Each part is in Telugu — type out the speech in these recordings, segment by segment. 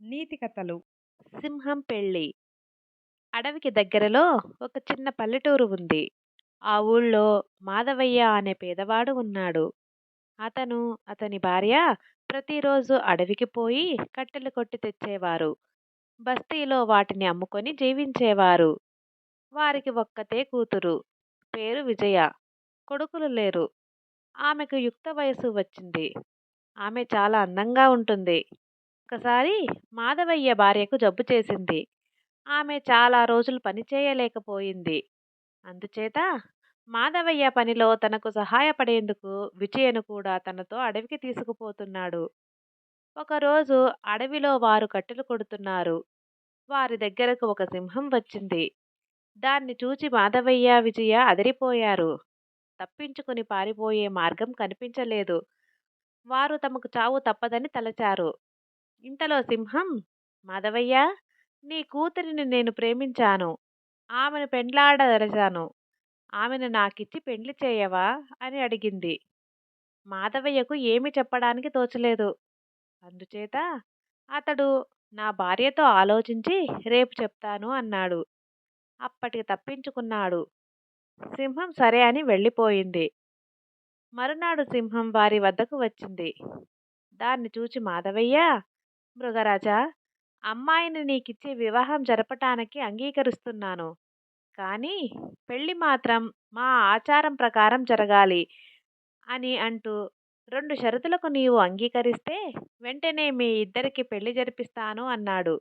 నీతి కథలు. సింహం పెళ్ళి. అడవికి దగ్గరలో ఒక చిన్న పల్లెటూరు ఉంది. ఆ ఊళ్ళో మాధవయ్య అనే పేదవాడు ఉన్నాడు. అతను అతని భార్య ప్రతిరోజు అడవికి పోయి కట్టెలు కొట్టి తెచ్చేవారు. బస్తీలో వాటిని అమ్ముకొని జీవించేవారు. వారికి ఒక్కతే కూతురు. పేరు విజయ. కొడుకులు లేరు. ఆమెకు యుక్త వయసు వచ్చింది. ఆమె చాలా అందంగా ఉంటుంది. ఒకసారి మాధవయ్య భార్యకు జబ్బు చేసింది. ఆమె చాలా రోజులు పని చేయలేకపోయింది. అందుచేత మాధవయ్య పనిలో తనకు సహాయపడేందుకు విజయను కూడా తనతో అడవికి తీసుకుపోతున్నాడు. ఒకరోజు అడవిలో వారు కట్టెలు కొడుతున్నారు. వారి దగ్గరకు ఒక సింహం వచ్చింది. దాన్ని చూచి మాధవయ్య విజయ అదిరిపోయారు. తప్పించుకుని పారిపోయే మార్గం కనిపించలేదు. వారు తమకు చావు తప్పదని తలచారు. ఇంతలో సింహం మాధవయ్య నీ కూతురిని నేను ప్రేమించాను. ఆమెను పెండ్లాడదలచాను. ఆమెను నాకిచ్చి పెండ్లి చేయవా? అని అడిగింది. మాధవయ్యకు ఏమి చెప్పడానికి తోచలేదు. అందుచేత అతడు నా భార్యతో ఆలోచించి రేపు చెప్తాను అన్నాడు. అప్పటికి తప్పించుకున్నాడు. సింహం సరే అని వెళ్ళిపోయింది. మరునాడు సింహం వారి వద్దకు వచ్చింది. దాన్ని చూచి మాధవయ్య మృగరాజా అమ్మాయిని నీకిచ్చి వివాహం జరపటానికి అంగీకరిస్తున్నాను. కానీ పెళ్ళి మాత్రం మా ఆచారం ప్రకారం జరగాలి అని అంటూ రెండు షరతులకు నీవు అంగీకరిస్తే వెంటనే మీ ఇద్దరికి పెళ్ళి జరిపిస్తాను అన్నాడు.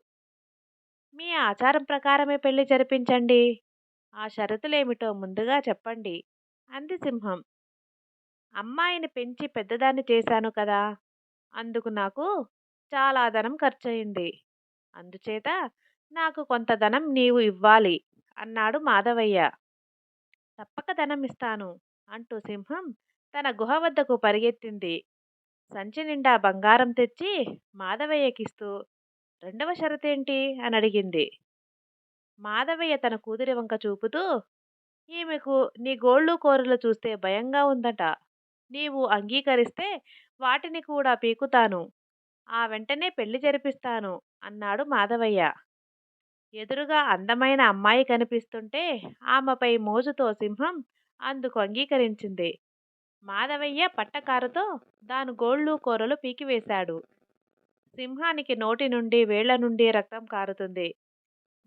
మీ ఆచారం ప్రకారమే పెళ్ళి జరిపించండి. ఆ షరతులేమిటో ముందుగా చెప్పండి అంది సింహం. అమ్మాయిని పెంచి పెద్దదాన్ని చేశాను కదా అందుకు నాకు చాలా ధనం ఖర్చయింది. అందుచేత నాకు కొంత ధనం నీవు ఇవ్వాలి అన్నాడు మాధవయ్య. తప్పక ధనం ఇస్తాను అంటూ సింహం తన గుహ వద్దకు పరిగెత్తింది. సంచి నిండా బంగారం తెచ్చి మాధవయ్యకిస్తూ రెండవ షరతేంటి? అని అడిగింది. మాధవయ్య తన కూతురి వంక చూపుతూ ఈమెకు నీ గోళ్ళు కోరలు చూస్తే భయంగా ఉందట. నీవు అంగీకరిస్తే వాటిని కూడా పీకుతాను. ఆ వెంటనే పెళ్ళి జరిపిస్తాను అన్నాడు మాధవయ్య. ఎదురుగా అందమైన అమ్మాయి కనిపిస్తుంటే ఆమెపై మోజుతో సింహం అందుకు అంగీకరించింది. మాధవయ్య పట్టకారుతో దాని గోళ్ళు కూరలు పీకివేశాడు సింహానికి నోటి నుండి వేళ్ళ నుండి రక్తం కారుతుంది.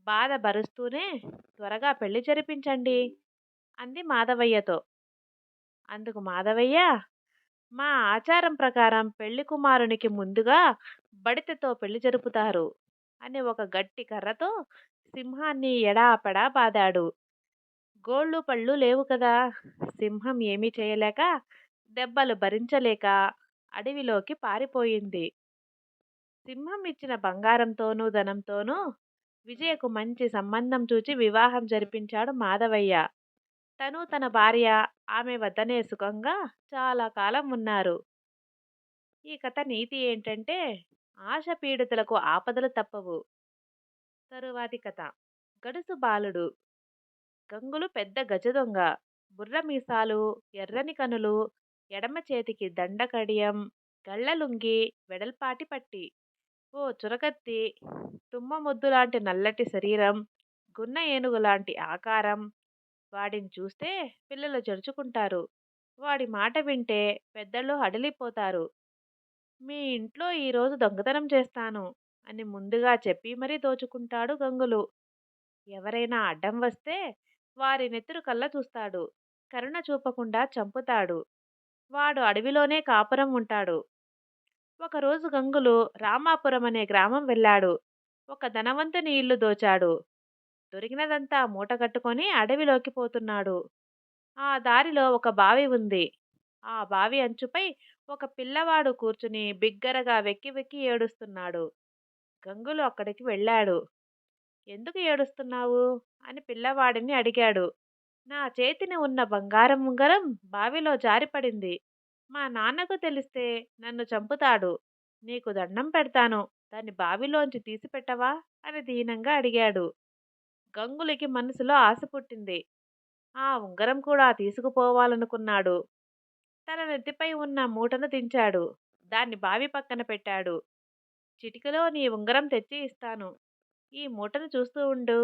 బాధ భరుస్తూనే త్వరగా పెళ్ళి జరిపించండి అంది మాధవయ్యతో. అందుకు మాధవయ్య మా ఆచారం ప్రకారం పెళ్ళి కుమారునికి ముందుగా బడితెతో పెళ్ళి జరుపుతారు అని ఒక గట్టి కర్రతో సింహాన్ని ఎడాపెడా బాదాడు. గోళ్ళు పళ్ళు లేవు కదా సింహం ఏమీ చేయలేక దెబ్బలు భరించలేక అడవిలోకి పారిపోయింది. సింహం ఇచ్చిన బంగారంతోనూ ధనంతోనూ విజయకు మంచి సంబంధం చూచి వివాహం జరిపించాడు మాధవయ్య. తను తన భార్య ఆమె వద్దనే సుఖంగా చాలా కాలం ఉన్నారు. ఈ కథ నీతి ఏంటంటే ఆశ పీడితులకు ఆపదలు తప్పవు. తరువాతి కథ. గడుసు బాలుడు. గంగులు పెద్ద గజ దొంగ. బుర్ర మీసాలు ఎర్రని కనులు ఎడమ చేతికి దండకడియం గళ్ళలుంగి వెడల్పాటి పట్టి. ఓ చురకత్తి తుమ్మ ముద్దు లాంటి నల్లటి శరీరం గున్న ఏనుగు లాంటి ఆకారం వాడిని చూస్తే పిల్లలు జరుచుకుంటారు. వాడి మాట వింటే పెద్దలు హడలిపోతారు. మీ ఇంట్లో ఈరోజు దొంగతనం చేస్తాను అని ముందుగా చెప్పి మరీ దోచుకుంటాడు గంగులు. ఎవరైనా అడ్డం వస్తే వారి నెత్తురు కళ్ళ చూస్తాడు. కరుణ చూపకుండా చంపుతాడు. వాడు అడవిలోనే కాపురం ఉంటాడు. ఒకరోజు గంగులు రామాపురం అనే గ్రామం వెళ్ళాడు. ఒక ధనవంతుని ఇల్లు దోచాడు. దొరికినదంతా మూట కట్టుకొని అడవిలోకి పోతున్నాడు. ఆ దారిలో ఒక బావి ఉంది. ఆ బావి అంచుపై ఒక పిల్లవాడు కూర్చుని బిగ్గరగా వెక్కి వెక్కి ఏడుస్తున్నాడు. గంగులు అక్కడికి వెళ్ళాడు. ఎందుకు ఏడుస్తున్నావు? అని పిల్లవాడిని అడిగాడు. నా చేతిని ఉన్న బంగారం ఉంగరం బావిలో జారిపడింది. మా నాన్నకు తెలిస్తే నన్ను చంపుతాడు. నీకు దండం పెడతాను. దాన్ని బావిలోంచి తీసిపెట్టవా? అని దీనంగా అడిగాడు. గంగులకి మనసులో ఆశ పుట్టింది. ఆ ఉంగరం కూడా తీసుకుపోవాలనుకున్నాడు. తన నెత్తిపై ఉన్న మూటను దించాడు. దాన్ని బావి పక్కన పెట్టాడు. చిటికలో నీ ఉంగరం తెచ్చి ఇస్తాను. ఈ మూటను చూస్తూ ఉండు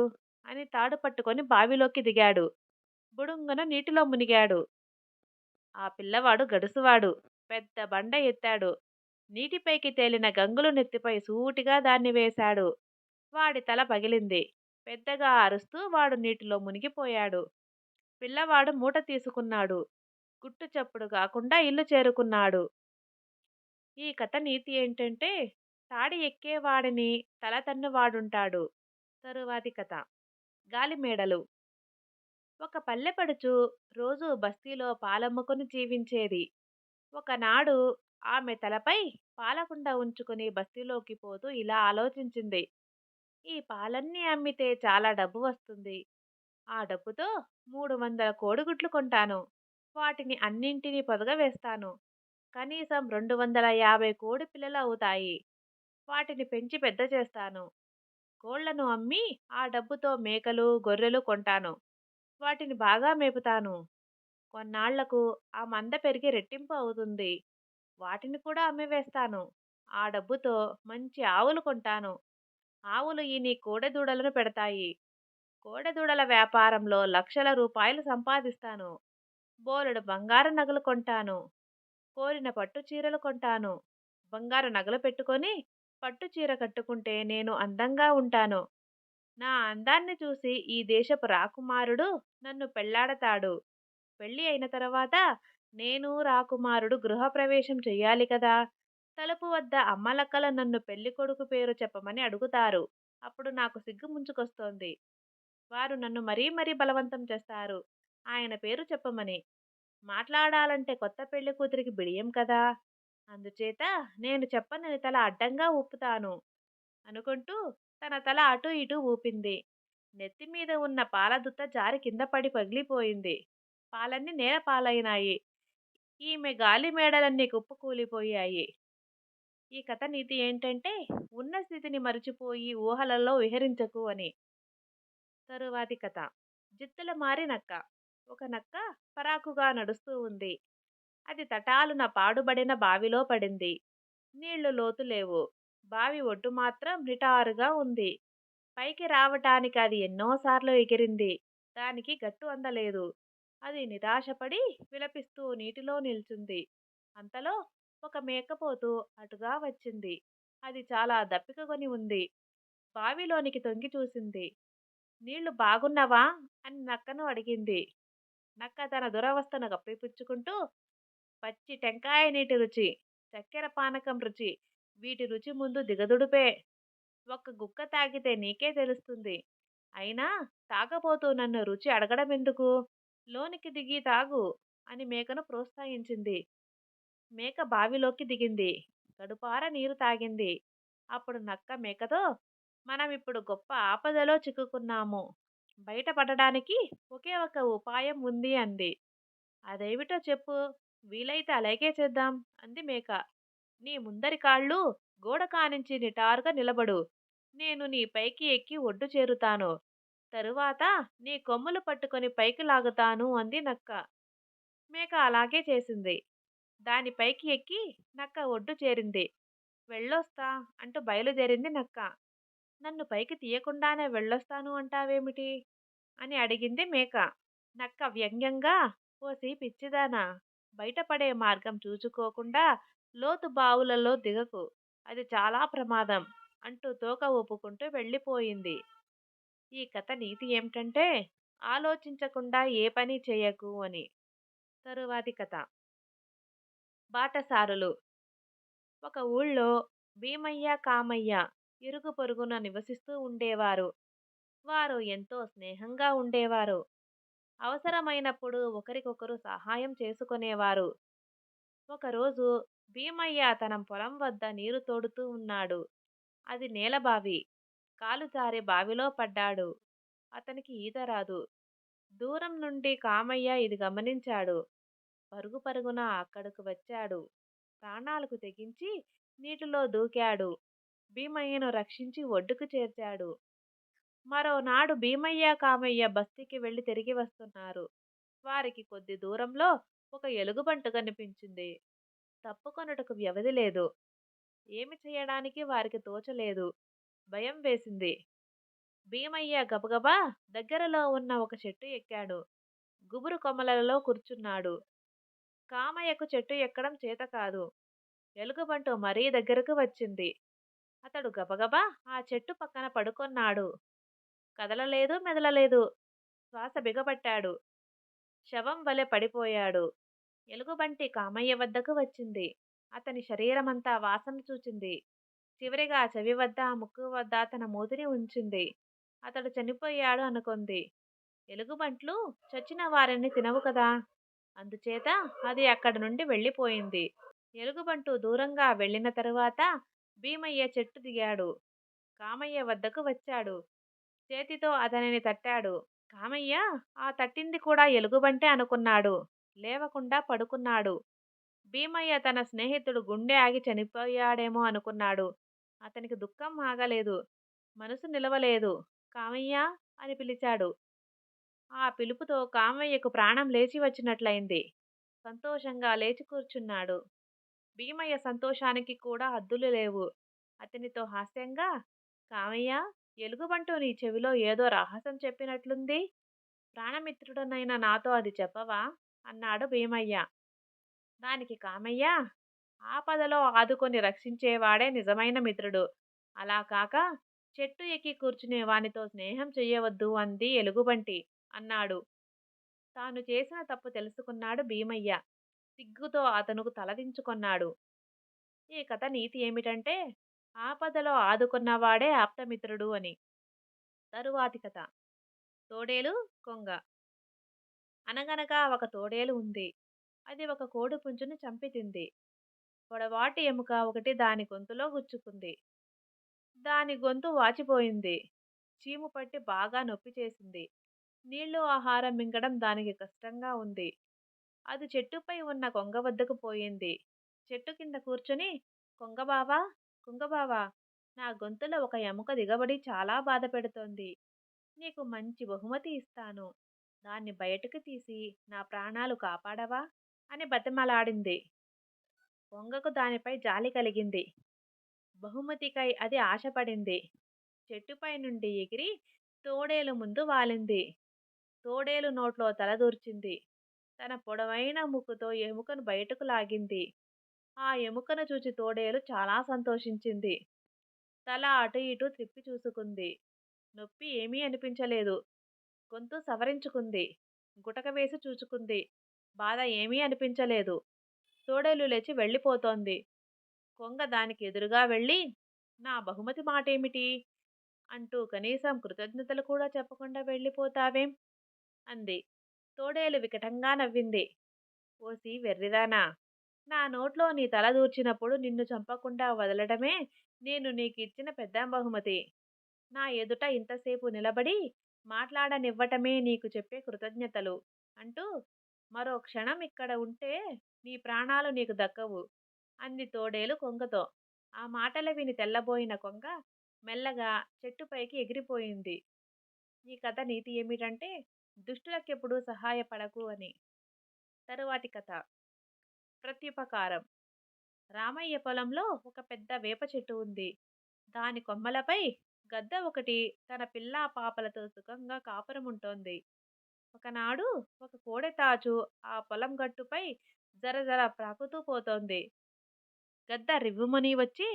అని తాడు పట్టుకొని బావిలోకి దిగాడు. బుడుంగన నీటిలో మునిగాడు. ఆ పిల్లవాడు గడుసువాడు. పెద్ద బండ ఎత్తాడు. నీటిపైకి తేలిన గంగులు నెత్తిపై సూటిగా దాన్ని వేశాడు. వాడి తల పగిలింది. పెద్దగా అరుస్తూ వాడు నీటిలో మునిగిపోయాడు. పిల్లవాడు మూట తీసుకున్నాడు. గుట్టు చప్పుడు కాకుండా ఇల్లు చేరుకున్నాడు. ఈ కథ నీతి ఏంటంటే తాడి ఎక్కేవాడిని తల తన్నువాడుంటాడు. తరువాతి కథ. గాలిమేడలు ఒక పల్లెపడుచు రోజు బస్తీలో పాలమ్ముకుని జీవించేది. ఒకనాడు ఆమె తలపై పాలకుండ ఉంచుకుని బస్తీలోకి పోతూ ఇలా ఆలోచించింది. ఈ పాలన్నీ అమ్మితే చాలా డబ్బు వస్తుంది. ఆ డబ్బుతో మూడు వందల కోడిగుడ్లు కొంటాను. వాటిని అన్నింటినీ పొదగవేస్తాను. కనీసం రెండు వందల యాభై కోడి పిల్లలు అవుతాయి. వాటిని పెంచి పెద్ద చేస్తాను. కోళ్ళను అమ్మి ఆ డబ్బుతో మేకలు గొర్రెలు కొంటాను. వాటిని బాగా మేపుతాను. కొన్నాళ్ళకు ఆ మంద పెరిగి రెట్టింపు అవుతుంది. వాటిని కూడా అమ్మివేస్తాను. ఆ డబ్బుతో మంచి ఆవులు కొంటాను. ఆవులు ఈ కోడెదూడలను పెడతాయి. కోడెదూడల వ్యాపారంలో లక్షల రూపాయలు సంపాదిస్తాను. బోలెడు బంగారు నగలు కొంటాను. కోరిన పట్టు చీరలు కొంటాను. బంగారు నగలు పెట్టుకొని పట్టు చీర కట్టుకుంటే నేను అందంగా ఉంటాను. నా అందాన్ని చూసి ఈ దేశపు రాకుమారుడు నన్ను పెళ్ళాడతాడు. పెళ్ళి అయిన తర్వాత నేను రాకుమారుడు గృహప్రవేశం చెయ్యాలి కదా! తలుపు వద్ద అమ్మలక్కల నన్ను పెళ్ళి కొడుకు పేరు చెప్పమని అడుగుతారు. అప్పుడు నాకు సిగ్గు ముంచుకొస్తోంది. వారు నన్ను మరీ మరీ బలవంతం చేస్తారు. ఆయన పేరు చెప్పమని. మాట్లాడాలంటే కొత్త పెళ్ళి కూతురికి బిడియం కదా. అందుచేత నేను చెప్పనని తల అడ్డంగా ఊపుతాను. అనుకుంటూ తన తల అటు ఇటు ఊపింది. నెత్తి మీద ఉన్న పాలదుత్త జారి కింద పడి పగిలిపోయింది. పాలన్నీ నేల పాలైనాయి ఈమె గాలి మేడలన్నీ కుప్పకూలిపోయాయి. ఈ కథ నీతి ఏంటంటే ఉన్న స్థితిని మరిచిపోయి ఊహలలో విహరించకు అని. తరువాతి కథ. జిత్తుల మారి నక్క. ఒక నక్క పరాకుగా నడుస్తూ ఉంది. అది తటాలున పాడుబడిన బావిలో పడింది. నీళ్ళు లోతు లేవు. బావి ఒడ్డు మాత్రం నిటారుగా ఉంది. పైకి రావటానికి అది ఎన్నోసార్లు ఎగిరింది. దానికి గట్టు అందలేదు. అది నిరాశపడి విలపిస్తూ నీటిలో నిల్చుంది. అంతలో ఒక మేకపోతు అటుగా వచ్చింది. అది చాలా దప్పికగొని ఉంది. బావిలోనికి తొంగి చూసింది. నీళ్ళు బాగున్నావా? అని నక్కను అడిగింది. నక్క తన దురవస్థను గప్పిపుచ్చుకుంటూ పచ్చి టెంకాయ నీటి రుచి చక్కెర పానకం రుచి వీటి రుచి ముందు దిగదుడుపే. ఒక్క గుక్క తాగితే నీకే తెలుస్తుంది. అయినా తాగబోతూ నన్ను రుచి అడగడం ఎందుకు లోనికి దిగి తాగు అని మేకను ప్రోత్సహించింది. మేక బావిలోకి దిగింది. గడుపార నీరు తాగింది. అప్పుడు నక్క మేకతో మనం ఇప్పుడు గొప్ప ఆపదలో చిక్కుకున్నాము. బయటపడడానికి ఒకే ఒక ఉపాయం ఉంది అంది. అదేమిటో చెప్పు. వీలైతే అలాగే చేద్దాం అంది మేక. నీ ముందరి కాళ్ళు గోడ కానించి నిటారుగా నిలబడు. నేను నీ పైకి ఎక్కి ఒడ్డు చేరుతాను. తరువాత నీ కొమ్ములు పట్టుకొని పైకి లాగుతాను అంది నక్క. మేక అలాగే చేసింది. దానిపైకి ఎక్కి నక్క ఒడ్డు చేరింది. వెళ్ళొస్తా అంటూ బయలుదేరింది నక్క. నన్ను పైకి తీయకుండానే వెళ్ళొస్తాను అంటావేమిటి? అని అడిగింది మేక. నక్క వ్యంగ్యంగా పోసి పిచ్చిదానా! బయటపడే మార్గం చూచుకోకుండా లోతు బావులలో దిగకు. అది చాలా ప్రమాదం అంటూ తోక ఊపుకుంటూ వెళ్ళిపోయింది. ఈ కథ నీతి ఏమిటంటే ఆలోచించకుండా ఏ పని చేయకు అని. తరువాతి కథ. బాటసారులు. ఒక ఊళ్ళో భీమయ్య కామయ్య ఇరుగు పొరుగున నివసిస్తూ ఉండేవారు. వారు ఎంతో స్నేహంగా ఉండేవారు. అవసరమైనప్పుడు ఒకరికొకరు సహాయం చేసుకునేవారు. ఒకరోజు భీమయ్య తన పొలం వద్ద నీరు తోడుతూ ఉన్నాడు. అది నేలబావి కాలు జారి బావిలో పడ్డాడు. అతనికి ఈత రాదు. దూరం నుండి కామయ్య ఇది గమనించాడు. పరుగు పరుగున అక్కడకు వచ్చాడు. ప్రాణాలకు తెగించి నీటిలో దూకాడు. భీమయ్యను రక్షించి ఒడ్డుకు చేర్చాడు. మరోనాడు భీమయ్య కామయ్య బస్తీకి వెళ్ళి తిరిగి వస్తున్నారు. వారికి కొద్ది దూరంలో ఒక ఎలుగుబంటు కనిపించింది. తప్పుకొనుటకు వ్యవధి లేదు. ఏమి చేయడానికి వారికి తోచలేదు భయం వేసింది. భీమయ్య గబగబా దగ్గరలో ఉన్న ఒక చెట్టు ఎక్కాడు. గుబురు కొమ్మలలో కూర్చున్నాడు. కామయ్యకు చెట్టు ఎక్కడం చేత కాదు. ఎలుగుబంటు మరీ దగ్గరకు వచ్చింది. అతడు గబగబా ఆ చెట్టు పక్కన పడుకొన్నాడు. కదలలేదు మెదలలేదు. శ్వాస బిగపట్టాడు శవం వలె పడిపోయాడు. ఎలుగుబంటి కామయ్య వద్దకు వచ్చింది. అతని శరీరమంతా వాసన చూచింది. చివరిగా చెవి వద్ద ముక్కు వద్ద తన మూతిని ఉంచింది. అతడు చనిపోయాడు అనుకుంది. ఎలుగుబంట్లు చచ్చిన వారిని తినవు కదా! అందుచేత అది అక్కడి నుండి వెళ్ళిపోయింది. ఎలుగుబంటు దూరంగా వెళ్ళిన తరువాత భీమయ్య చెట్టు దిగాడు. కామయ్య వద్దకు వచ్చాడు. చేతితో అతనిని తట్టాడు. కామయ్య ఆ తట్టింది కూడా ఎలుగుబంటే అనుకున్నాడు. లేవకుండా పడుకున్నాడు. భీమయ్య తన స్నేహితుడు గుండె ఆగి చనిపోయాడేమో అనుకున్నాడు. అతనికి దుఃఖం ఆగలేదు. మనసు నిలవలేదు. కామయ్య అని పిలిచాడు. ఆ పిలుపుతో కామయ్యకు ప్రాణం లేచి వచ్చినట్లయింది. సంతోషంగా లేచి కూర్చున్నాడు. భీమయ్య సంతోషానికి కూడా హద్దులు లేవు. అతనితో హాస్యంగా కామయ్య ఎలుగుబంటూ నీ చెవిలో ఏదో రహస్యం చెప్పినట్లుంది. ప్రాణమిత్రుడనైన నాతో అది చెప్పవా అన్నాడు భీమయ్య. దానికి కామయ్య ఆపదలో ఆదుకొని రక్షించేవాడే నిజమైన మిత్రుడు. అలా కాక చెట్టు ఎక్కి కూర్చునే వానితో స్నేహం చెయ్యవద్దు అంది ఎలుగుబంటి. అన్నాడు. తాను చేసిన తప్పు తెలుసుకున్నాడు భీమయ్య. సిగ్గుతో అతనుకు తలదించుకొన్నాడు ఈ కథ నీతి ఏమిటంటే ఆపదలో ఆదుకున్నవాడే ఆప్తమిత్రుడు అని. తరువాతి కథ. తోడేలు కొంగ. అనగనగా ఒక తోడేలు ఉంది. అది ఒక కోడి పుంజుని చంపితింది. పొడవాటి ఎముక ఒకటి దాని గొంతులో గుచ్చుకుంది. దాని గొంతు వాచిపోయింది. చీము పట్టి బాగా నొప్పి చేసింది నీళ్ళు ఆహారం మింగడం దానికి కష్టంగా ఉంది. అది చెట్టుపై ఉన్న కొంగ వద్దకు పోయింది. చెట్టు కింద కూర్చుని కొంగబావా కొంగబావా నా గొంతులో ఒక ఎముక దిగబడి చాలా బాధ పెడుతోంది. నీకు మంచి బహుమతి ఇస్తాను. దాన్ని బయటకు తీసి నా ప్రాణాలు కాపాడవా? అని బతిమలాడింది. కొంగకు దానిపై జాలి కలిగింది. బహుమతికై అది ఆశపడింది. చెట్టుపై నుండి ఎగిరి తోడేలు ముందు వాలింది. తోడేలు నోట్లో తలదూర్చింది తన పొడవైన ముక్కుతో ఎముకను బయటకు లాగింది. ఆ ఎముకను చూచి తోడేలు చాలా సంతోషించింది. తల అటు ఇటు త్రిప్పి చూసుకుంది. నొప్పి ఏమీ అనిపించలేదు. గొంతు సవరించుకుంది. గుటక వేసి చూచుకుంది. బాధ ఏమీ అనిపించలేదు. తోడేలు లేచి వెళ్ళిపోతోంది. కొంగ దానికి ఎదురుగా వెళ్ళి నా బహుమతి మాటేమిటి? అంటూ కనీసం కృతజ్ఞతలు కూడా చెప్పకుండా వెళ్ళిపోతావేం? అంది. తోడేలు వికటంగా నవ్వింది. ఓసి వెర్రిదానా! నా నోట్లో నీ తల దూర్చినప్పుడు నిన్ను చంపకుండా వదలడమే నేను నీకు ఇచ్చిన పెద్ద బహుమతి. నా ఎదుట ఇంతసేపు నిలబడి మాట్లాడనివ్వటమే నీకు చెప్పే కృతజ్ఞతలు అంటూ మరో క్షణం ఇక్కడ ఉంటే నీ ప్రాణాలు నీకు దక్కవు అంది తోడేలు కొంగతో. ఆ మాటలు విని తెల్లబోయిన కొంగ మెల్లగా చెట్టుపైకి ఎగిరిపోయింది. ఈ కథ నీతి ఏమిటంటే దుష్టులకెప్పుడు సహాయపడకు అని. తరువాతి కథ. ప్రత్యుపకారం. రామయ్య పొలంలో ఒక పెద్ద వేప చెట్టు ఉంది. దాని కొమ్మలపై గద్ద ఒకటి తన పిల్లా పాపలతో సుఖంగా కాపురముంటోంది ఒకనాడు ఒక కోడెతాచు ఆ పొలం గట్టుపై జర జర ప్రాకుతూ పోతోంది. గద్ద రివ్వుమని వచ్చి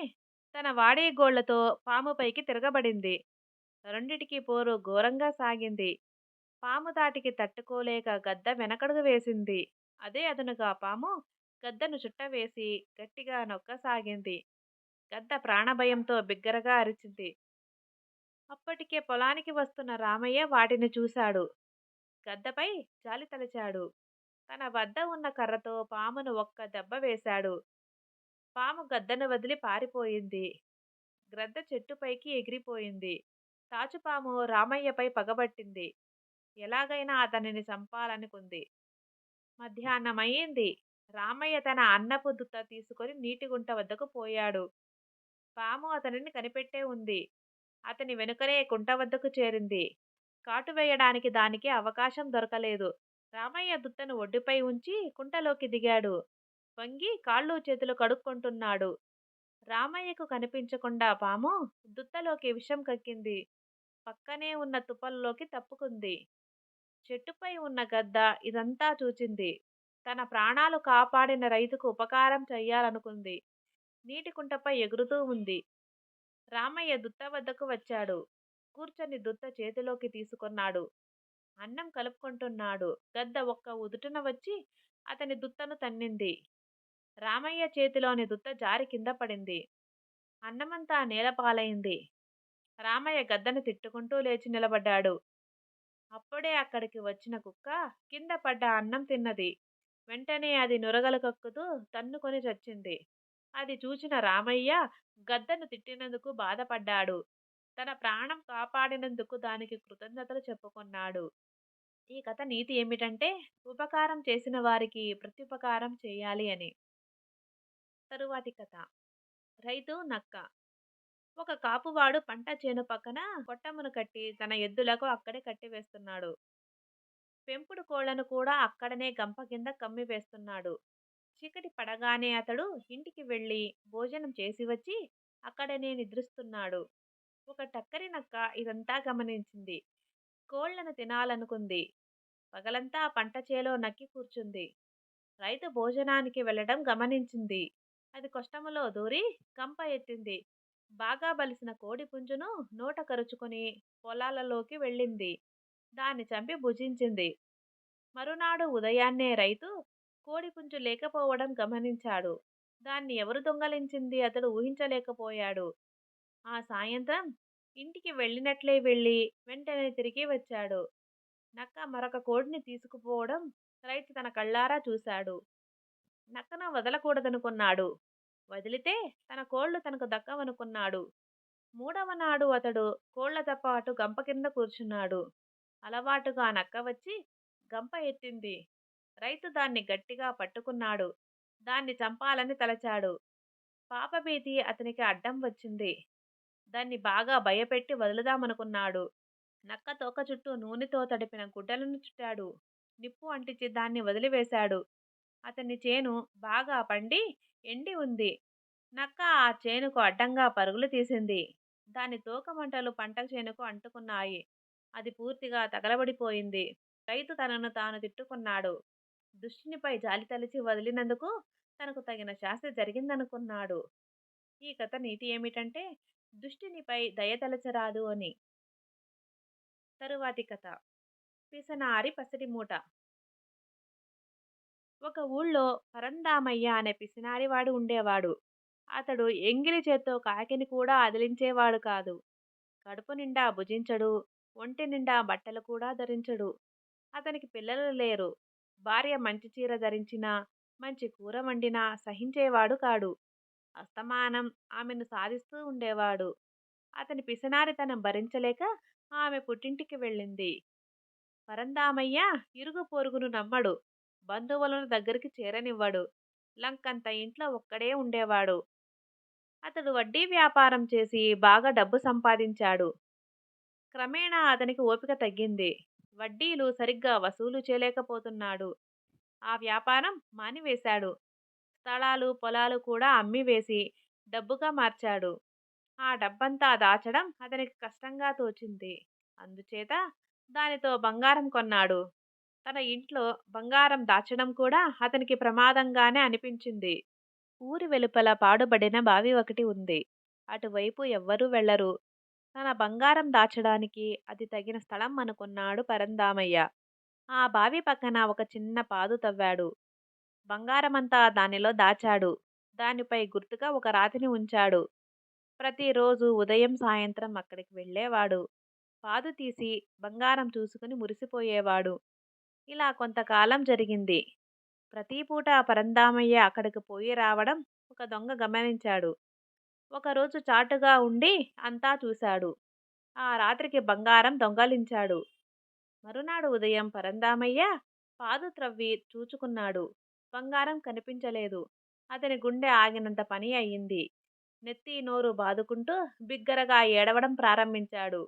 తన వాడే గోళ్ళతో పాముపైకి తిరగబడింది. రెండిటికి పోరు ఘోరంగా సాగింది. పాము తాటికి తట్టుకోలేక గద్ద వెనకడుగు వేసింది. అదే అదునుగా పాము గద్దను చుట్టవేసి గట్టిగా నొక్కసాగింది. గద్ద ప్రాణభయంతో బిగ్గరగా అరిచింది. అప్పటికే పొలానికి వస్తున్న రామయ్య వాటిని చూశాడు. గద్దపై జాలి తలచాడు. తన వద్ద ఉన్న కర్రతో పామును ఒక్క దెబ్బ వేశాడు. పాము గద్దను వదిలి పారిపోయింది. గ్రద్ద చెట్టుపైకి ఎగిరిపోయింది. తాచుపాము రామయ్యపై పగబట్టింది. ఎలాగైనా అతనిని చంపాలనుకుంది. మధ్యాహ్నమయ్యింది రామయ్య తన అన్నపు దుత్త తీసుకొని నీటిగుంట వద్దకు పోయాడు. పాము అతనిని కనిపెట్టే ఉంది. అతని వెనుకనే కుంట వద్దకు చేరింది. కాటు వేయడానికి దానికి అవకాశం దొరకలేదు. రామయ్య దుత్తను ఒడ్డుపై ఉంచి కుంటలోకి దిగాడు. వంగి కాళ్ళు చేతులు కడుక్కుంటున్నాడు. రామయ్యకు కనిపించకుండా పాము దుత్తలోకి విషం కక్కింది. పక్కనే ఉన్న తుప్పల్లోకి తప్పుకుంది. చెట్టుపై ఉన్న గద్ద ఇదంతా చూచింది. తన ప్రాణాలు కాపాడిన రైతుకు ఉపకారం చెయ్యాలనుకుంది. నీటి కుంటపై ఎగురుతూ ఉంది. రామయ్య దుత్త వద్దకు వచ్చాడు. కూర్చొని దుత్త చేతిలోకి తీసుకున్నాడు. అన్నం కలుపుకుంటున్నాడు. గద్ద ఒక్క ఉదుటున వచ్చి అతని దుత్తను తన్నింది. రామయ్య చేతిలోని దుత్త జారి కింద పడింది. అన్నమంతా నేలపాలైంది. రామయ్య గద్దను తిట్టుకుంటూ లేచి నిలబడ్డాడు. అప్పుడే అక్కడికి వచ్చిన కుక్క కింద పడ్డ అన్నం తిన్నది. వెంటనే అది నురగలు కక్కుతూ తన్నుకొని చచ్చింది. అది చూసిన రామయ్య గద్దను తిట్టినందుకు బాధపడ్డాడు. తన ప్రాణం కాపాడినందుకు దానికి కృతజ్ఞతలు చెప్పుకున్నాడు. ఈ కథ నీతి ఏమిటంటే ఉపకారం చేసిన వారికి ప్రత్యుపకారం చేయాలి అని. తరువాతి కథ. రైతు నక్క. ఒక కాపువాడు పంట చేను పక్కన కొట్టమును కట్టి తన ఎద్దులకు అక్కడే కట్టి వేస్తున్నాడు. పెంపుడు కోళ్ళను కూడా అక్కడనే గంప కింద కమ్మి వేస్తున్నాడు. చీకటి పడగానే అతడు ఇంటికి వెళ్ళి భోజనం చేసి వచ్చి అక్కడనే నిద్రిస్తున్నాడు. ఒక టక్కరి నక్క ఇదంతా గమనించింది. కోళ్ళను తినాలనుకుంది. పగలంతా పంట చేలో నక్కి కూర్చుంది. రైతు భోజనానికి వెళ్ళడం గమనించింది. అది కష్టములో దూరి కంప ఎత్తింది. బాగా బలిసిన కోడి పుంజును నోట కరుచుకొని పొలాలలోకి వెళ్ళింది. దాన్ని చంపి భుజించింది. మరునాడు ఉదయాన్నే రైతు కోడి పుంజు లేకపోవడం గమనించాడు. దాన్ని ఎవరు దొంగలించింది అతడు ఊహించలేకపోయాడు. ఆ సాయంత్రం ఇంటికి వెళ్ళినట్లే వెళ్ళి వెంటనే తిరిగి వచ్చాడు. నక్క మరొక కోడిని తీసుకుపోవడం రైతు తన కళ్ళారా చూశాడు. నక్కను వదలకూడదనుకున్నాడు. వదిలితే తన కోళ్ళు తనకు దక్కవనుకున్నాడు. మూడవ నాడు అతడు కోళ్ళతో పాటు గంప కింద కూర్చున్నాడు. అలవాటుగా నక్క వచ్చి గంప ఎత్తింది. రైతు దాన్ని గట్టిగా పట్టుకున్నాడు. దాన్ని చంపాలని తలచాడు. పాపభీతి అతనికి అడ్డం వచ్చింది. దాన్ని బాగా భయపెట్టి వదులుదామనుకున్నాడు. నక్క తోక చుట్టూ నూనెతో తడిపిన గుడ్డలను చుట్టాడు. నిప్పు అంటించి దాన్ని వదిలివేశాడు. అతని చేను బాగా పండి ఎండి ఉంది. నక్క ఆ చేనుకు అడ్డంగా పరుగులు తీసింది. దాని తోకమంటలు పంట చేనుకు అంటుకున్నాయి. అది పూర్తిగా తగలబడిపోయింది. రైతు తనను తాను తిట్టుకున్నాడు. దుష్టినిపై జాలి తలిచి వదిలినందుకు తనకు తగిన శాస్తి జరిగిందనుకున్నాడు. ఈ కథ నీతి ఏమిటంటే దుష్టినిపై దయతలచరాదు అని. తరువాతి కథ. పిసనారి పసిడి మూట. ఒక ఊళ్ళో పరందామయ్య అనే పిసినారివాడు ఉండేవాడు. అతడు ఎంగిలి చేత్తో కాకిని కూడా అదిలించేవాడు కాదు. కడుపు నిండా భుజించడు ఒంటి నిండా బట్టలు కూడా ధరించడు. అతనికి పిల్లలు లేరు. భార్య మంచి చీర ధరించినా మంచి కూర వండినా సహించేవాడు కాడు. అస్తమానం ఆమెను సాధిస్తూ ఉండేవాడు. అతని పిసినారితనం భరించలేక ఆమె పుట్టింటికి వెళ్ళింది. పరందామయ్య ఇరుగు పొరుగును నమ్మడు. బంధువులను దగ్గరికి చేరనివ్వడు. లంకంత ఇంట్లో ఒక్కడే ఉండేవాడు. అతడు వడ్డీ వ్యాపారం చేసి బాగా డబ్బు సంపాదించాడు. క్రమేణా అతనికి ఓపిక తగ్గింది. వడ్డీలు సరిగ్గా వసూలు చేయలేకపోతున్నాడు. ఆ వ్యాపారం మానివేశాడు. స్థలాలు పొలాలు కూడా అమ్మివేసి డబ్బుగా మార్చాడు. ఆ డబ్బంతా దాచడం అతనికి కష్టంగా తోచింది. అందుచేత దానితో బంగారం కొన్నాడు. తన ఇంట్లో బంగారం దాచడం కూడా అతనికి ప్రమాదంగానే అనిపించింది. ఊరి వెలుపల పాడుబడిన బావి ఒకటి ఉంది. అటువైపు ఎవ్వరూ వెళ్ళరు తన బంగారం దాచడానికి అది తగిన స్థలం అనుకున్నాడు పరందామయ్య. ఆ బావి పక్కన ఒక చిన్న పాదు తవ్వాడు. బంగారమంతా దానిలో దాచాడు. దానిపై గుర్తుగా ఒక రాతిని ఉంచాడు. ప్రతిరోజు ఉదయం సాయంత్రం అక్కడికి వెళ్ళేవాడు. పాదు తీసి బంగారం చూసుకుని మురిసిపోయేవాడు. ఇలా కొంతకాలం జరిగింది. ప్రతి పూట పరందామయ్య అక్కడికి పోయి రావడం ఒక దొంగ గమనించాడు. ఒకరోజు చాటుగా ఉండి అంతా చూశాడు. ఆ రాత్రికి బంగారం దొంగలించాడు. మరునాడు ఉదయం పరందామయ్య పాదు త్రవ్వి చూచుకున్నాడు. బంగారం కనిపించలేదు. అతని గుండె ఆగినంత పని అయ్యింది. నెత్తి నోరు బాదుకుంటూ బిగ్గరగా ఏడవడం ప్రారంభించాడు.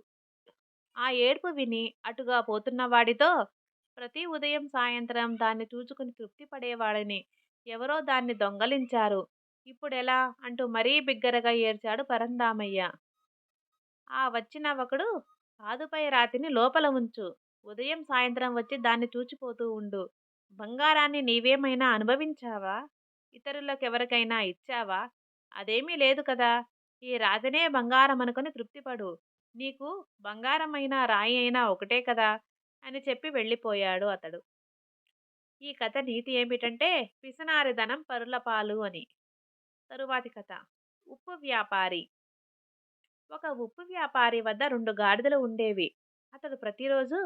ఆ ఏడుపు విని అటుగా పోతున్న వాడితో ప్రతి ఉదయం సాయంత్రం దాన్ని చూచుకుని తృప్తి పడేవాడని. ఎవరో దాన్ని దొంగలించారు. ఇప్పుడెలా? అంటూ మరీ బిగ్గరగా ఏడ్చాడు పరందామయ్య. ఆ వచ్చిన ఒకడు కాదుపై రాతిని లోపల ఉంచు. ఉదయం సాయంత్రం వచ్చి దాన్ని చూచిపోతూ ఉండు. బంగారాన్ని నీవేమైనా అనుభవించావా? ఇతరులకెవరికైనా ఇచ్చావా? అదేమీ లేదు కదా. ఈ రాతినే బంగారం అనుకుని తృప్తిపడు. నీకు బంగారమైనా రాయి అయినా ఒకటే కదా. అని చెప్పి వెళ్ళిపోయాడు అతడు. ఈ కథ నీతి ఏమిటంటే పిసనారి పరులపాలు పరుల పాలు అని. తరువాతి కథ ఉప్పు వ్యాపారి. ఒక ఉప్పు వ్యాపారి వద్ద రెండు గాడిదలు ఉండేవి. అతడు ప్రతిరోజు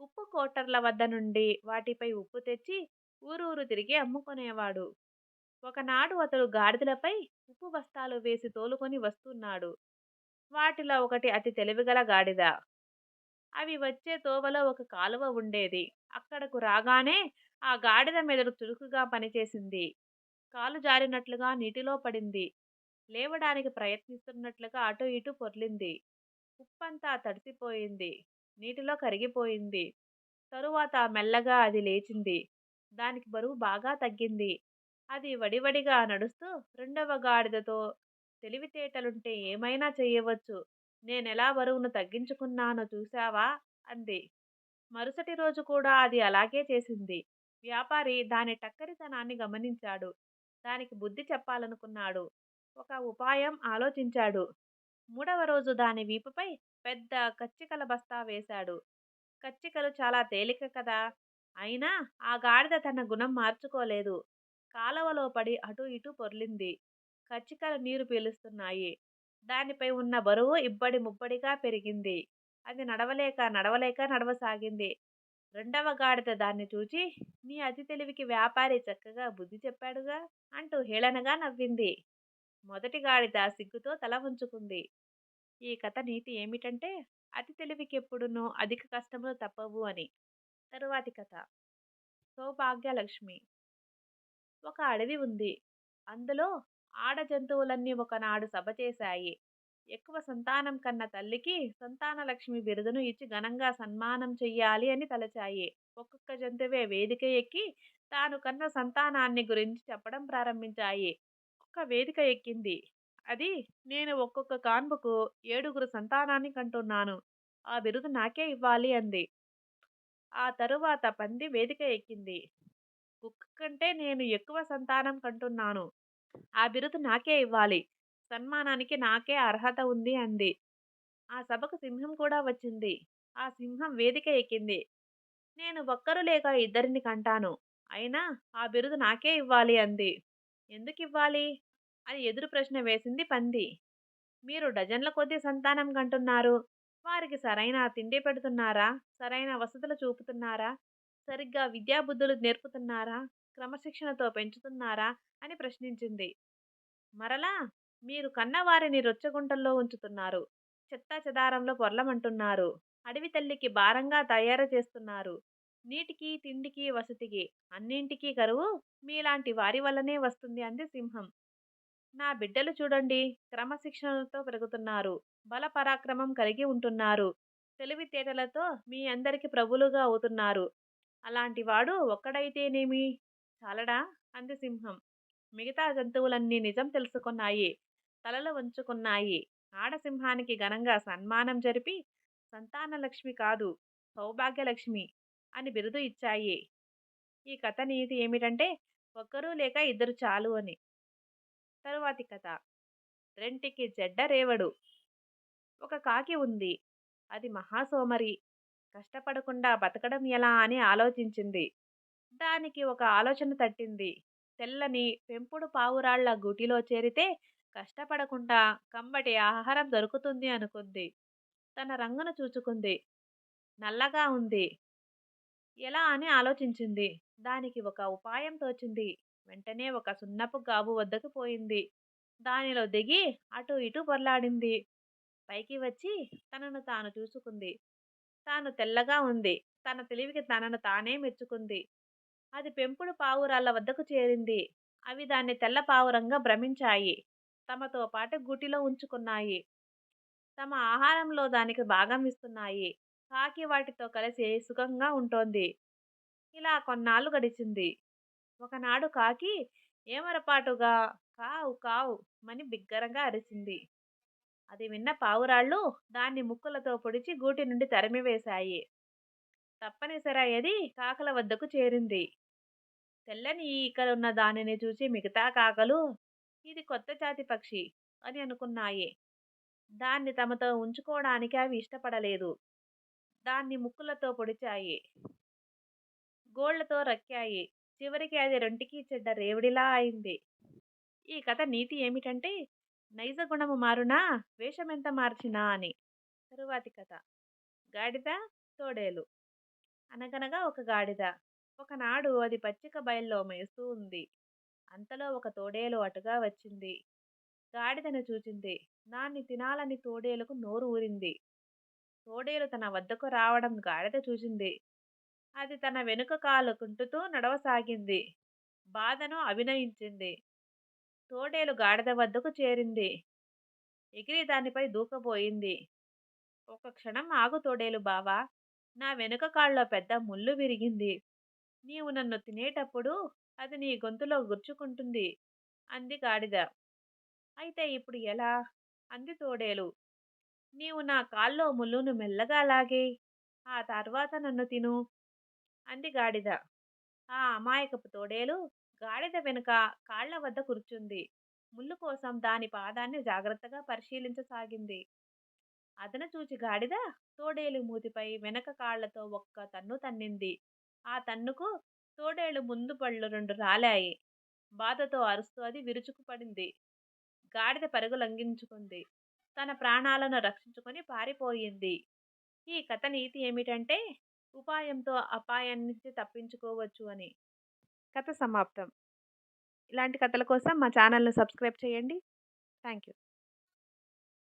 ఉప్పు కోటర్ల వద్ద నుండి వాటిపై ఉప్పు తెచ్చి ఊరూరు తిరిగి అమ్ముకునేవాడు. ఒకనాడు అతడు గాడిదలపై ఉప్పు బస్తాలు వేసి తోలుకొని వస్తున్నాడు. వాటిలో ఒకటి అతి తెలివిగల గాడిద. అవి వచ్చే తోవలో ఒక కాలువ ఉండేది. అక్కడకు రాగానే ఆ గాడిద మెదడు చురుకుగా పనిచేసింది. కాలు జారినట్లుగా నీటిలో పడింది. లేవడానికి ప్రయత్నిస్తున్నట్లుగా అటు ఇటు పొర్లింది. ఉప్పంతా తడిసిపోయింది. నీటిలో కరిగిపోయింది. తరువాత మెల్లగా అది లేచింది. దానికి బరువు బాగా తగ్గింది. అది వడివడిగా నడుస్తూ రెండవ గాడిదతో తెలివితేటలుంటే ఏమైనా చేయవచ్చు నేనెలా బరువును తగ్గించుకున్నానో చూశావా? అంది. మరుసటి రోజు కూడా అది అలాగే చేసింది. వ్యాపారి దాని టక్కరితనాన్ని గమనించాడు. దానికి బుద్ధి చెప్పాలనుకున్నాడు. ఒక ఉపాయం ఆలోచించాడు. మూడవ రోజు దాని వీపుపై పెద్ద కచ్చికల బస్తా వేశాడు. కచ్చికలు చాలా తేలిక కదా? అయినా ఆ గాడిద తన గుణం మార్చుకోలేదు. కాలవలో పడి అటు ఇటు పొర్లింది. కచ్చికలు నీరు పీలుస్తున్నాయి. దానిపై ఉన్న బరువు ఇబ్బడి ముబ్బడిగా పెరిగింది. అది నడవలేక నడవలేక నడవసాగింది. రెండవ గాడిద దాన్ని చూచి నీ అతి తెలివికి వ్యాపారి చక్కగా బుద్ధి చెప్పాడుగా అంటూ హేళనగా నవ్వింది. మొదటి గాడిద సిగ్గుతో తల ఉంచుకుంది ఈ కథ నీతి ఏమిటంటే అతి తెలివికి ఎప్పుడునూ అధిక కష్టములు తప్పవు అని. తరువాతి కథ. సౌభాగ్యలక్ష్మి. ఒక అడవి ఉంది. అందులో ఆడ జంతువులన్నీ ఒకనాడు సభ చేశాయి. ఎక్కువ సంతానం కన్న తల్లికి సంతానలక్ష్మి బిరుదును ఇచ్చి ఘనంగా సన్మానం చెయ్యాలి అని తలచాయి. ఒక్కొక్క జంతువే వేదిక ఎక్కి తాను కన్న సంతానాన్ని గురించి చెప్పడం ప్రారంభించాయి. ఒక్క వేదిక ఎక్కింది. అది నేను ఒక్కొక్క కాన్పుకు ఏడుగురు సంతానాన్ని కంటున్నాను. ఆ బిరుదు నాకే ఇవ్వాలి అంది. ఆ తరువాత పంది వేదిక ఎక్కింది. కుక్క కంటే నేను ఎక్కువ సంతానం కంటున్నాను. ఆ బిరుదు నాకే ఇవ్వాలి. సన్మానానికి నాకే అర్హత ఉంది అంది. ఆ సభకు సింహం కూడా వచ్చింది. ఆ సింహం వేదిక ఎక్కింది. నేను ఒక్కరు లేక ఇద్దరిని కంటాను. అయినా ఆ బిరుదు నాకే ఇవ్వాలి అంది. ఎందుకు ఇవ్వాలి అని ఎదురు ప్రశ్న వేసింది పంది. మీరు డజన్ల కొద్దీ సంతానం కంటున్నారు. వారికి సరైన తిండి పెడుతున్నారా? సరైన వసతులు చూపుతున్నారా? సరిగ్గా విద్యాబుద్ధులు నేర్పుతున్నారా? క్రమశిక్షణతో పెంచుతున్నారా అని ప్రశ్నించింది. మరలా మీరు కన్నవారిని రొచ్చగుంటల్లో ఉంచుతున్నారు. చెత్తా చెదారంలో పొర్లమంటున్నారు. అడవి తల్లికి భారంగా తయారు చేస్తున్నారు. నీటికి తిండికి వసతికి అన్నింటికీ కరువు మీలాంటి వారి వల్లనే వస్తుంది అంది సింహం. నా బిడ్డలు చూడండి క్రమశిక్షణతో పెరుగుతున్నారు. బలపరాక్రమం కలిగి ఉంటున్నారు. తెలివితేటలతో మీ అందరికి ప్రభులుగా అవుతున్నారు. అలాంటి వాడు ఒక్కడైతేనేమి? చాలడా? అంది సింహం. మిగతా జంతువులన్నీ నిజం తెలుసుకున్నాయి. తలలు వంచుకున్నాయి. ఆడసింహానికి ఘనంగా సన్మానం జరిపి సంతానలక్ష్మి కాదు సౌభాగ్యలక్ష్మి అని బిరుదు ఇచ్చాయి. ఈ కథ నీతి ఏమిటంటే ఒక్కరూ లేక ఇద్దరు చాలు అని. తరువాతి కథ. రెంటికి జడ్డ రేవడు. ఒక కాకి ఉంది. అది మహాసోమరి. కష్టపడకుండా బతకడం ఎలా అని ఆలోచించింది. దానికి ఒక ఆలోచన తట్టింది. తెల్లని పెంపుడు పావురాళ్ళ గూటిలో చేరితే కష్టపడకుండా కమ్మటి ఆహారం దొరుకుతుంది అనుకుంది. తన రంగును చూచుకుంది. నల్లగా ఉంది. ఎలా అని ఆలోచించింది. దానికి ఒక ఉపాయం తోచింది. వెంటనే ఒక సున్నపు గాబు వద్దకు పోయింది. దానిలో దిగి అటు ఇటు పొరలాడింది. పైకి వచ్చి తనను తాను చూసుకుంది. తాను తెల్లగా ఉంది. తన తెలివికి తనను తానే మెచ్చుకుంది. అది పెంపుడు పావురాళ్ళ వద్దకు చేరింది. అవి దాన్ని తెల్ల పావురంగా భ్రమించాయి. తమతో పాటు గుటిలో ఉంచుకున్నాయి. తమ ఆహారంలో దానికి భాగం ఇస్తున్నాయి. కాకి వాటితో కలిసి సుఖంగా ఉంటోంది. ఇలా కొన్నాళ్ళు గడిచింది. ఒకనాడు కాకి ఏమరపాటుగా? కావు కావు మని బిగ్గరగా అరిచింది. అది విన్న పావురాళ్ళు దాన్ని ముక్కులతో పొడిచి గూటి నుండి తరిమివేశాయి. తప్పనిసరి అది కాకల వద్దకు చేరింది. తెల్లని ఈకలున్న దానిని చూసి మిగతా కాకలు ఇది కొత్త జాతి పక్షి అని అనుకున్నాయి. దాన్ని తమతో ఉంచుకోవడానికి అవి ఇష్టపడలేదు. దాన్ని ముక్కులతో పొడిచాయి. గోళ్ళతో రక్కాయి. చివరికి అది రెంటికి చెడ్డ రేవడిలా అయింది. ఈ కథ నీతి ఏమిటంటే నైజ గుణము మారునా వేషమెంత మార్చినా అని. తరువాతి కథ. గాడిద తోడేలు. అనగనగా ఒక గాడిద. ఒకనాడు అది పచ్చిక బయల్లో మేస్తూ ఉంది. అంతలో ఒక తోడేలు అటుగా వచ్చింది. గాడిదను చూచింది. దాన్ని తినాలని తోడేలుకు నోరు ఊరింది. తోడేలు తన వద్దకు రావడం గాడిద చూసింది. అది తన వెనుక కాలు కుంటుతూ నడవసాగింది. బాధను అభినయించింది. తోడేలు గాడిద వద్దకు చేరింది. ఎగిరి దానిపై దూకపోయింది ఒక క్షణం ఆగు తోడేలు బావా. నా వెనుక కాళ్ళలో పెద్ద ముళ్ళు విరిగింది. నీవు నన్ను తినేటప్పుడు అది నీ గొంతులో గుచ్చుకుంటుంది అంది గాడిద. అయితే ఇప్పుడు ఎలా? అంది తోడేలు. నీవు నా కాల్లో ముళ్ళును మెల్లగా లాగి ఆ తర్వాత నన్ను తిను అంది గాడిద. ఆ అమాయకపు తోడేలు గాడిద వెనుక కాళ్ళ వద్ద కూర్చుంది. ముళ్ళు కోసం దాని పాదాన్ని జాగ్రత్తగా పరిశీలించసాగింది. అదను చూచి గాడిద తోడేలు మూతిపై వెనక కాళ్ళతో ఒక్క తన్ను తన్నింది. ఆ తన్నుకు తోడేళ్ళు ముందు పళ్ళు రెండు రాలాయి. బాధతో అరుస్తూ అది విరుచుకుపడింది. గాడిద పరుగు లంఘించుకుంది. తన ప్రాణాలను రక్షించుకొని పారిపోయింది. ఈ కథ నీతి ఏమిటంటే ఉపాయంతో అపాయం నుంచి తప్పించుకోవచ్చు అని. కథ సమాప్తం. ఇలాంటి కథల కోసం మా ఛానల్ను సబ్స్క్రైబ్ చేయండి. Thank you